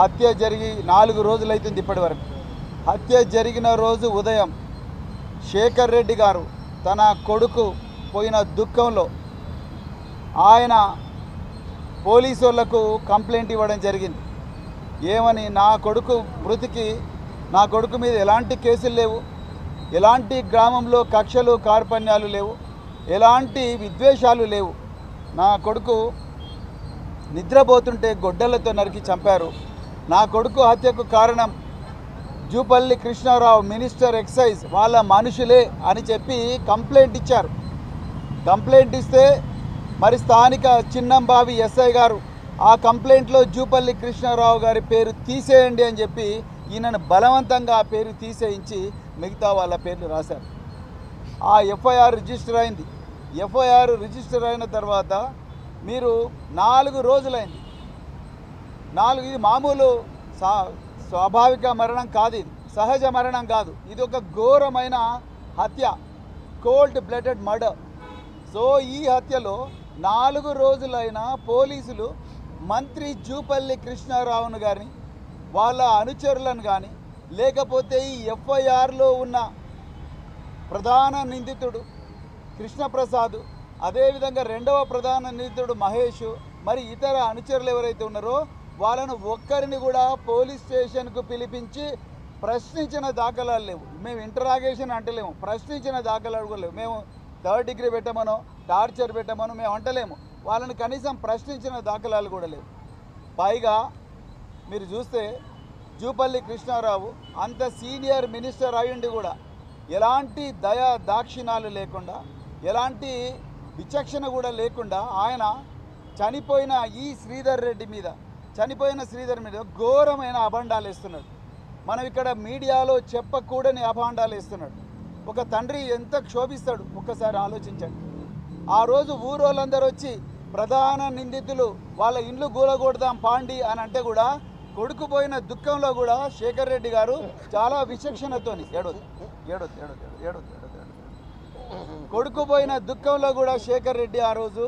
హత్య జరిగి నాలుగు రోజులైతుంది ఇప్పటి వరకు. హత్య జరిగిన రోజు ఉదయం శేఖర్ రెడ్డి గారు తన కొడుకు పోయిన దుఃఖంలో ఆయన పోలీసు వాళ్ళకు కంప్లైంట్ ఇవ్వడం జరిగింది. ఏమని నా కొడుకు మృతికి నా కొడుకు మీద ఎలాంటి కేసులు లేవు ఎలాంటి గ్రామంలో కక్షలు కార్పణ్యాలు లేవు ఎలాంటి విద్వేషాలు లేవు. నా కొడుకు నిద్రపోతుంటే గొడ్డలతో నరికి చంపారు. నా కొడుకు హత్యకు కారణం జూపల్లి కృష్ణారావు మినిస్టర్ ఎక్సైజ్ వాళ్ళ మనుషులే అని చెప్పి కంప్లైంట్ ఇచ్చారు. కంప్లైంట్ ఇస్తే మరి స్థానిక చిన్నంబావి ఎస్ఐ గారు ఆ కంప్లైంట్లో జూపల్లి కృష్ణారావు గారి పేరు తీసేయండి అని చెప్పి ఈయనను బలవంతంగా ఆ పేరు తీసేయించి మిగతా వాళ్ళ పేర్లు రాశారు. ఆ ఎఫ్ఐఆర్ రిజిస్టర్ అయింది. ఎఫ్ఐఆర్ రిజిస్టర్ అయిన తర్వాత మీరు నాలుగు రోజులైంది. నాలుగు ఇది మామూలు సా స్వాభావిక మరణం కాదు ఇది. సహజ మరణం కాదు. ఇది ఒక ఘోరమైన హత్య. Cold blooded murder. సో ఈ హత్యలో నాలుగు రోజులైన పోలీసులు మంత్రి జూపల్లి కృష్ణారావును కానీ వాళ్ళ అనుచరులను కానీ లేకపోతే ఈ ఎఫ్ఐఆర్లో ఉన్న ప్రధాన నిందితుడు కృష్ణప్రసాద్ అదేవిధంగా రెండవ ప్రధాన నిందితుడు మహేష్ మరి ఇతర అనుచరులు ఎవరైతే ఉన్నారో వాళ్ళను ఒక్కరిని కూడా పోలీస్ స్టేషన్కు పిలిపించి ప్రశ్నించిన దాఖలాలు లేవు. మేము ఇంటరాగేషన్ అంటలేము. ప్రశ్నించిన దాఖలాలు కూడా లేవు. మేము థర్డ్ డిగ్రీ పెట్టమనో టార్చర్ పెట్టమనో మేము అంటలేము. వాళ్ళని కనీసం ప్రశ్నించిన దాఖలాలు కూడా లేవు. పైగా మీరు చూస్తే జూపల్లి కృష్ణారావు అంత సీనియర్ మినిస్టర్ అయ్యుండి కూడా ఎలాంటి దయా దాక్షిణాలు లేకుండా ఎలాంటి విచక్షణ కూడా లేకుండా ఆయన చనిపోయిన ఈ శ్రీధర్ రెడ్డి మీద చనిపోయిన శ్రీధర్ మీద ఘోరమైన అభండాలు వేస్తున్నాడు. మనం ఇక్కడ మీడియాలో చెప్పకూడని అభాండాలు వేస్తున్నాడు. ఒక తండ్రి ఎంత క్షోభిస్తాడు? ఒక్కసారి ఆలోచించండి. ఆ రోజు ఊరోళ్ళందరూ వచ్చి ప్రధాన నిందితులు వాళ్ళ ఇండ్లు గూలగొడదాం పాండి అని అంటే కూడా కొడుకు పోయిన దుఃఖంలో కూడా శేఖర్ రెడ్డి గారు చాలా విచక్షణతోని ఏడొద్దు ఏడొద్దు ఏడొద్దు ఏడొద్దు ఏడొద్దు కొడుకుపోయిన కొడుకు పోయిన దుఃఖంలో కూడా శేఖర్ రెడ్డి ఆ రోజు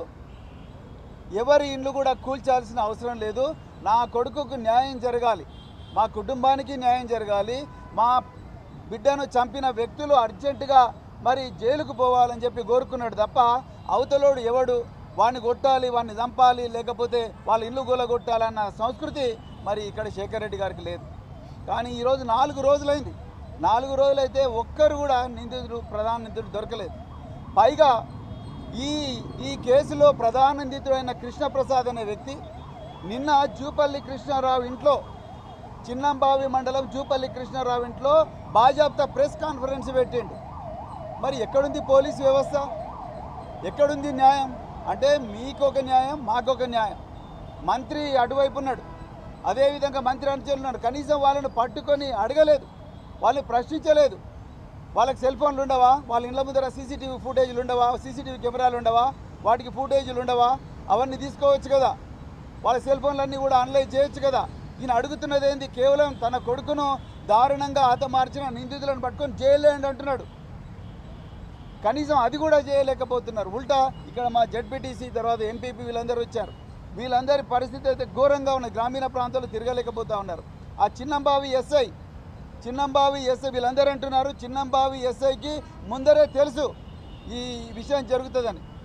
ఎవరి ఇండ్లు కూడా కూల్చాల్సిన అవసరం లేదు. నా కొడుకుకు న్యాయం జరగాలి. మా కుటుంబానికి న్యాయం జరగాలి. మా బిడ్డను చంపిన వ్యక్తులు అర్జెంటుగా మరి జైలుకు పోవాలని చెప్పి కోరుకున్నాడు తప్ప అవతలోడు ఎవడు? వాడిని కొట్టాలి వాడిని చంపాలి లేకపోతే వాళ్ళ ఇల్లు గూలగొట్టాలన్న సంస్కృతి మరి ఇక్కడ శేఖర్ రెడ్డి గారికి లేదు. కానీ ఈరోజు నాలుగు రోజులైంది. నాలుగు రోజులైతే ఒక్కరు కూడా నిందితుడు ప్రధాన నిందితుడు దొరకలేదు. పైగా ఈ ఈ కేసులో ప్రధాన నిందితుడైన కృష్ణప్రసాద్ అనే వ్యక్తి నిన్న జూపల్లి కృష్ణారావు ఇంట్లో చిన్నంబావి మండలం జూపల్లి కృష్ణారావు ఇంట్లో బాజాప్తా ప్రెస్ కాన్ఫరెన్స్ పెట్టిండు. మరి ఎక్కడుంది పోలీస్ వ్యవస్థ? ఎక్కడుంది న్యాయం? అంటే మీకు ఒక న్యాయం మాకొక న్యాయం. మంత్రి అటువైపు ఉన్నాడు. అదేవిధంగా మంత్రి అనుచరులు ఉన్నాడు. కనీసం వాళ్ళని పట్టుకొని అడగలేదు. వాళ్ళని ప్రశ్నించలేదు. వాళ్ళకి సెల్ ఫోన్లు ఉండవా? వాళ్ళ ఇళ్ళ ముందర సీసీటీవీ ఫుటేజ్లు ఉండవా? సీసీటీవీ కెమెరాలు ఉండవా? వాటికి ఫుటేజ్లు ఉండవా? అవన్నీ తీసుకోవచ్చు కదా. వాళ్ళ సెల్ ఫోన్లన్నీ కూడా అనలైజ్ చేయొచ్చు కదా. ఈయన అడుగుతున్నది ఏంది? కేవలం తన కొడుకును దారుణంగా హతమార్చిన నిందితులను పట్టుకొని చేయలేండి అంటున్నాడు. కనీసం అది కూడా చేయలేకపోతున్నారు. ఉల్టా ఇక్కడ మా జడ్పీటీసీ తర్వాత ఎంపీపీ వీళ్ళందరూ వచ్చారు. వీళ్ళందరి పరిస్థితి అయితే ఘోరంగా ఉన్నది. గ్రామీణ ప్రాంతాల్లో తిరగలేకపోతూ ఉన్నారు. ఆ చిన్నంబావి ఎస్ఐ చిన్నంబావి ఎస్ఐ వీళ్ళందరూ అంటున్నారు. చిన్నంబావి ఎస్ఐకి ముందరే తెలుసు ఈ విషయం జరుగుతుందని.